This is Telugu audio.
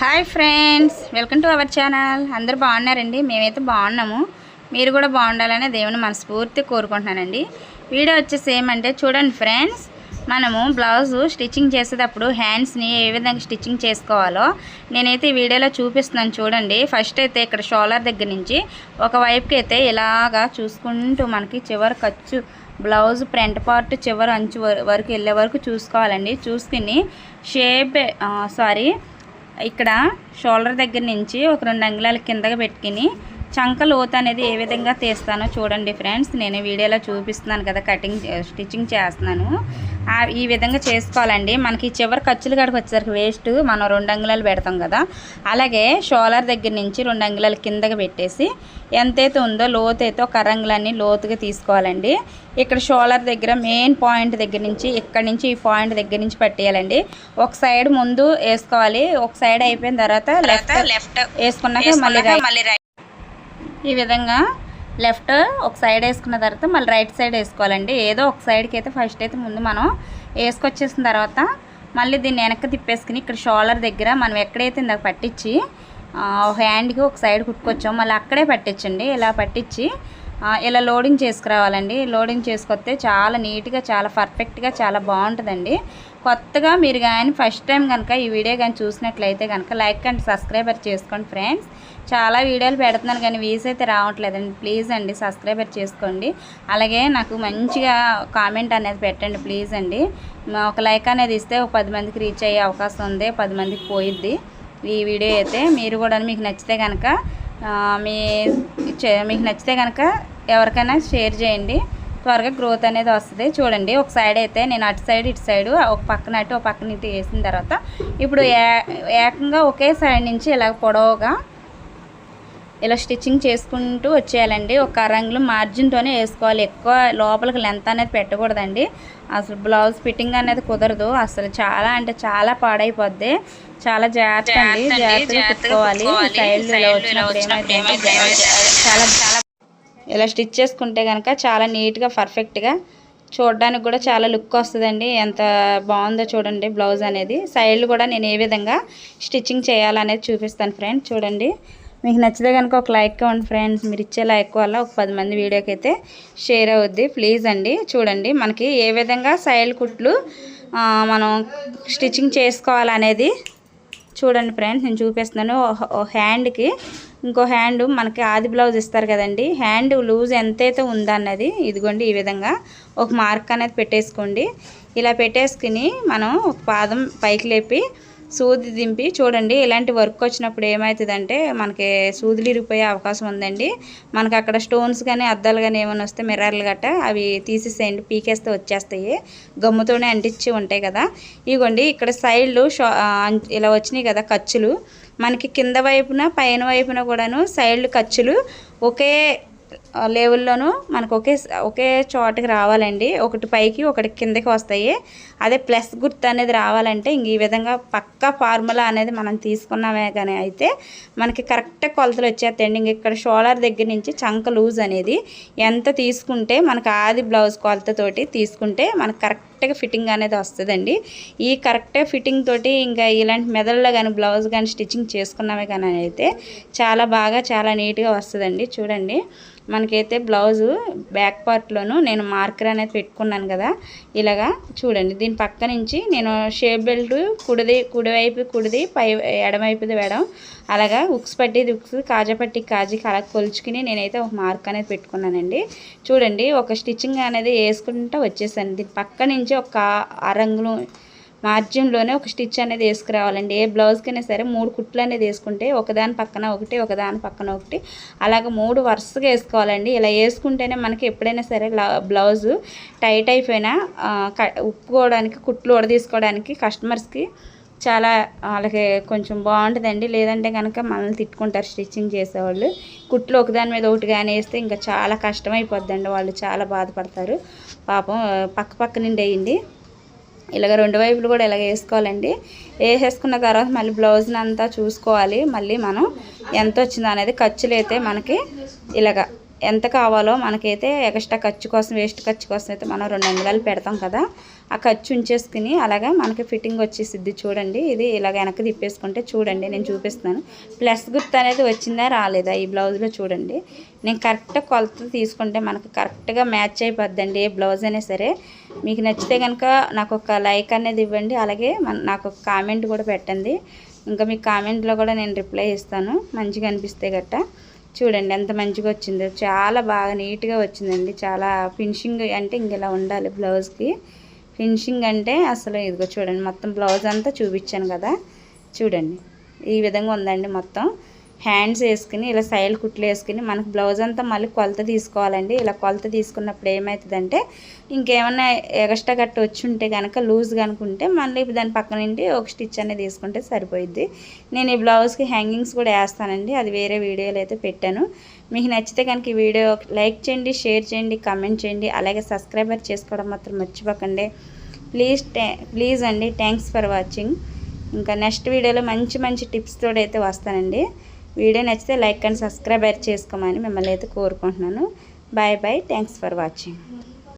Hi friends welcome to our channel. అందరూ బాగున్నారండి? మేమైతే బాగున్నాము. మీరు కూడా బాగుండాలని దేవుని మనస్ఫూర్తి కోరుకుంటున్నానండి. వీడియో వచ్చేసి ఏమంటే చూడండి ఫ్రెండ్స్ మనము బ్లౌజు స్టిచ్చింగ్ చేసేటప్పుడు హ్యాండ్స్ని ఏ విధంగా స్టిచ్చింగ్ చేసుకోవాలో నేనైతే ఈ వీడియోలో చూపిస్తున్నాను చూడండి. ఫస్ట్ అయితే ఇక్కడ షోల్డర్ దగ్గర నుంచి ఒక వైపుకి అయితే ఇలాగా చూసుకుంటూ మనకి చివరి ఖర్చు బ్లౌజ్ ఫ్రంట్ పార్ట్ చివరి అంచు వరకు వెళ్ళే వరకు చూసుకోవాలండి. చూసుకుని షేప్ సారీ ఇక్కడ షోల్డర్ దగ్గర నుంచి ఒక రెండు అంగుళాల కిందగా పెట్టుకుని చంక లోత అనేది ఏ విధంగా తీస్తానో చూడండి ఫ్రెండ్స్. నేను వీడియోలో చూపిస్తున్నాను కదా కటింగ్ స్టిచ్చింగ్ చేస్తున్నాను. ఈ విధంగా చేసుకోవాలండి. మనకి చివరి ఖర్చులు కాడికి వచ్చేసరికి వేస్ట్ మనం రెండు అంగుళాలు పెడతాం కదా. అలాగే షోలర్ దగ్గర నుంచి రెండు అంగుళాలు కిందగా పెట్టేసి ఎంతైతే ఉందో లోతు అయితే ఒక అరంగులన్నీ లోతుగా తీసుకోవాలండి. ఇక్కడ షోలర్ దగ్గర మెయిన్ పాయింట్ దగ్గర నుంచి ఇక్కడ నుంచి ఈ పాయింట్ దగ్గర నుంచి పట్టేయాలండి. ఒక సైడ్ ముందు వేసుకోవాలి. ఒక సైడ్ అయిపోయిన తర్వాత లెఫ్ట్ లెఫ్ట్ వేసుకున్నాక మళ్ళీ మళ్ళీ ఈ విధంగా లెఫ్ట్ ఒక సైడ్ వేసుకున్న తర్వాత మళ్ళీ రైట్ సైడ్ వేసుకోవాలండి. ఏదో ఒక సైడ్కి అయితే ఫస్ట్ అయితే ముందు మనం వేసుకొచ్చేసిన తర్వాత మళ్ళీ దీన్ని వెనక్కి తిప్పేసుకుని ఇక్కడ షోల్డర్ దగ్గర మనం ఎక్కడైతే ఇందాక పట్టించి ఒక హ్యాండ్కి ఒక సైడ్ కుట్టుకొచ్చాం మళ్ళీ అక్కడే పట్టించండి. ఇలా పట్టించి ఇలా లోడింగ్ చేసుకురావాలండి. లోడింగ్ చేసుకొస్తే చాలా నీట్గా చాలా పర్ఫెక్ట్గా చాలా బాగుంటుందండి. కొత్తగా మీరు కానీ ఫస్ట్ టైం కనుక ఈ వీడియో కానీ చూసినట్లయితే కనుక లైక్ అండ్ సబ్స్క్రైబర్ చేసుకోండి ఫ్రెండ్స్ చాలా వీడియోలు పెడుతున్నాను కానీ వీస్ అయితే రావట్లేదండి. ప్లీజ్ అండి సబ్స్క్రైబర్ చేసుకోండి. అలాగే నాకు మంచిగా కామెంట్ అనేది పెట్టండి ప్లీజ్ అండి. మా ఒక లైక్ అనేది ఇస్తే ఒక పది మందికి రీచ్ అయ్యే అవకాశం ఉంది పది మందికి పోయిద్ది ఈ వీడియో అయితే. మీరు కూడా మీకు నచ్చితే కనుక మీ చే- మీకు నచ్చితే కనుక ఎవరికైనా షేర్ చేయండి. త్వరగా గ్రోత్ అనేది వస్తుంది. చూడండి ఒక సైడ్ అయితే నేను అటు సైడ్ ఇటు సైడ్ ఒక పక్కన అటు ఒక పక్కన ఇటు వేసిన తర్వాత ఇప్పుడు ఏ- ఏకంగా ఒకే సైడ్ నుంచి ఇలా పొడవుగా ఇలా స్టిచ్చింగ్ చేసుకుంటూ వచ్చేయాలండి. ఒక రంగులు మార్జిన్తోనే వేసుకోవాలి. ఎక్కువ లోపలికి లెంత్ అనేది పెట్టకూడదండి. అసలు బ్లౌజ్ ఫిట్టింగ్ అనేది కుదరదు. అసలు చాలా అంటే చాలా పాడైపోద్ది. చాలా జాగ్రత్త అండి. జాగ్రత్తగా కుట్టుకోవాలి. సైడ్ ఇలా వచ్చినప్పుడు ఏమైతే చాలా చాలా ఇలా స్టిచ్ చేసుకుంటే కనుక చాలా నీట్గా పర్ఫెక్ట్గా చూడడానికి కూడా చాలా లుక్ వస్తుందండి. ఎంత బాగుందో చూడండి బ్లౌజ్ అనేది. సైడ్లు కూడా నేను ఏ విధంగా స్టిచ్చింగ్ చేయాలనేది చూపిస్తాను ఫ్రెండ్స్ చూడండి. మీకు నచ్చితే కనుక ఒక లైక్ ఇవ్వండి ఫ్రెండ్స్. మీరు ఇచ్చే లైక్ వల్ల ఒక పది మంది వీడియోకి అయితే షేర్ అవుద్ది. ప్లీజ్ అండి. చూడండి. మనకి ఏ విధంగా సైడ్ కుట్లు మనం స్టిచ్చింగ్ చేసుకోవాలనేది చూడండి ఫ్రెండ్స్. నేను చూపిస్తున్నాను. ఓ హ్యాండ్కి ఇంకో హ్యాండ్ మనకి ఆది బ్లౌజ్ ఇస్తారు కదండి. హ్యాండ్ లూజ్ ఎంతైతే ఉందన్నది ఇదిగోండి ఈ విధంగా ఒక మార్క్ అనేది పెట్టేసుకోండి. ఇలా పెట్టేసుకుని మనం ఒక పాదం పైకి లేపి సూది దింపి చూడండి ఇలాంటి వర్క్ వచ్చినప్పుడు ఏమవుతుందంటే మనకి సూదులు ఇరిగిపోయే అవకాశం ఉందండి. మనకి అక్కడ స్టోన్స్ కానీ అద్దాలు కానీ ఏమైనా వస్తే మిర్రర్లు గట్ట అవి తీసేసేయండి పీకేస్తే వచ్చేస్తాయి. గమ్ముతోనే అంటించి ఉంటాయి కదా. ఇగోండి ఇక్కడ సైడ్లు షా ఇలా వచ్చినాయి కదా ఖర్చులు. మనకి కింద వైపున పైన వైపున కూడాను సైడ్లు ఖర్చులు ఒకే లెవెల్లోనూ మనకు ఒకే ఒకే చోటకి రావాలండి. ఒకటి పైకి ఒకటి కిందకి వస్తాయి. అదే ప్లస్ గుర్తు అనేది రావాలంటే ఇంక ఈ విధంగా పక్కా ఫార్ములా అనేది మనం తీసుకున్నామే కానీ అయితే మనకి కరెక్ట్ కొలతలు వచ్చేస్తాయండి. ఇంక ఇక్కడ షోలార్ దగ్గర నుంచి చంక లూజ్ అనేది ఎంత తీసుకుంటే మనకు ఆది బ్లౌజ్ కొలతతోటి తీసుకుంటే మనకు కరెక్ట్గా ఫిట్టింగ్ అనేది వస్తుందండి. ఈ కరెక్ట్ ఫిట్టింగ్ తోటి ఇంకా ఇలాంటి మెదడులో కానీ బ్లౌజ్ కానీ స్టిచ్చింగ్ చేసుకున్నామే కానీ అయితే చాలా బాగా చాలా నీట్గా వస్తుందండి. చూడండి. మనకైతే బ్లౌజు బ్యాక్ పార్ట్లోనూ నేను మార్కర్ అనేది పెట్టుకున్నాను కదా. ఇలాగా చూడండి. దీని పక్క నుంచి నేను షేప్ బెల్ట్ కుడిది కుడివైపు కుడిది పై ఎడమైపుది వేయడం అలాగా ఉక్స్ పట్టిది ఉక్స్ కాజా పట్టి కాజీకి అలా కొలుచుకుని నేనైతే ఒక మార్క్ అనేది పెట్టుకున్నానండి. చూడండి ఒక స్టిచ్చింగ్ అనేది వేసుకుంటూ వచ్చేసాను. దీని పక్క నుంచి ఒక అరంగులు మార్జిన్లోనే ఒక స్టిచ్ అనేది వేసుకురావాలండి. ఏ బ్లౌజ్కైనా సరే మూడు కుట్లు అనేది వేసుకుంటే ఒకదాని పక్కన ఒకటి ఒకదాని పక్కన ఒకటి. అలాగ మూడు వరుసగా వేసుకోవాలండి. ఇలా వేసుకుంటేనే మనకి ఎప్పుడైనా సరే బ్లౌజ్ బ్లౌజు టైట్ అయిపోయినా ఉప్పుకోవడానికి కుట్లు ఉడదీసుకోవడానికి కస్టమర్స్కి చాలా వాళ్ళకి కొంచెం బాగుంటుందండి. లేదంటే కనుక మనల్ని తిట్టుకుంటారు స్టిచ్చింగ్ చేసేవాళ్ళు. కుట్లు ఒకదాని మీద ఒకటి కానీ వేస్తే ఇంకా చాలా కష్టమైపోద్దండి. వాళ్ళు చాలా బాధపడతారు. పాపం పక్క పక్క నుండి వేయండి. ఇలాగ రెండు వైపులు కూడా ఇలాగ వేసుకోవాలండి. వేసేసుకున్న తర్వాత మళ్ళీ బ్లౌజ్ని అంతా చూసుకోవాలి. మళ్ళీ మనం ఎంత వచ్చిందో అనేది ఖర్చులైతే మనకి ఇలాగ ఎంత కావాలో మనకైతే ఎక్స్ట్రా ఖర్చు కోసం వేస్ట్ ఖర్చు కోసం అయితే మనం రెండు వందలు పెడతాం కదా. ఆ ఖర్చు ఉంచేసుకుని అలాగా మనకి ఫిట్టింగ్ వచ్చేసిద్ది చూడండి. ఇది ఇలాగ వెనక్కి తిప్పేసుకుంటే చూడండి నేను చూపిస్తాను ప్లస్ గుర్తు అనేది వచ్చిందా రాలేదా ఈ బ్లౌజ్లో చూడండి. నేను కరెక్ట్ కొలత తీసుకుంటే మనకు కరెక్ట్గా మ్యాచ్ అయిపోద్దండి ఏ బ్లౌజ్ అయినా సరే. మీకు నచ్చితే కనుక నాకు ఒక లైక్ అనేది ఇవ్వండి. అలాగే మన నాకు ఒక కామెంట్ కూడా పెట్టండి. ఇంకా మీ కామెంట్లో కూడా నేను రిప్లై ఇస్తాను. మంచిగా అనిపిస్తే గట్ట. చూడండి ఎంత మంచిగా వచ్చిందో. చాలా బాగా నీట్గా వచ్చిందండి. చాలా ఫినిషింగ్ అంటే ఇంక ఇలా ఉండాలి బ్లౌజ్కి. ఫినిషింగ్ అంటే అసలు ఇదిగో చూడండి మొత్తం బ్లౌజ్ అంతా చూపించాను కదా. చూడండి ఈ విధంగా ఉందండి మొత్తం. హ్యాండ్స్ వేసుకుని ఇలా సైడ్ కుట్లు వేసుకుని మనకు బ్లౌజ్ అంతా మళ్ళీ కొలత తీసుకోవాలండి. ఇలా కొలత తీసుకున్నప్పుడు ఏమవుతుందంటే ఇంకేమన్నా ఎక్స్ట్రా గట్ట వచ్చి ఉంటే కనుక లూజ్ కనుకుంటే మళ్ళీ దాని పక్కన నుండి ఒక స్టిచ్ అనేది తీసుకుంటే సరిపోయిద్ది. నేను ఈ బ్లౌజ్కి హ్యాంగింగ్స్ కూడా వేస్తానండి. అది వేరే వీడియోలో అయితే పెట్టాను. మీకు నచ్చితే కనుక ఈ వీడియో లైక్ చేయండి షేర్ చేయండి కమెంట్ చేయండి. అలాగే సబ్స్క్రైబర్ చేసుకోవడం మాత్రం మర్చిపోకండి. ప్లీజ్ ప్లీజ్ అండి. థ్యాంక్స్ ఫర్ వాచింగ్ ఇంకా నెక్స్ట్ వీడియోలో మంచి మంచి టిప్స్ తోడైతే అయితే వస్తానండి. వీడియో నచ్చితే లైక్ అండ్ సబ్స్క్రైబ్ చేసుకోమని మిమ్మల్ని అయితే కోరుకుంటున్నాను. Bye bye. Thanks for watching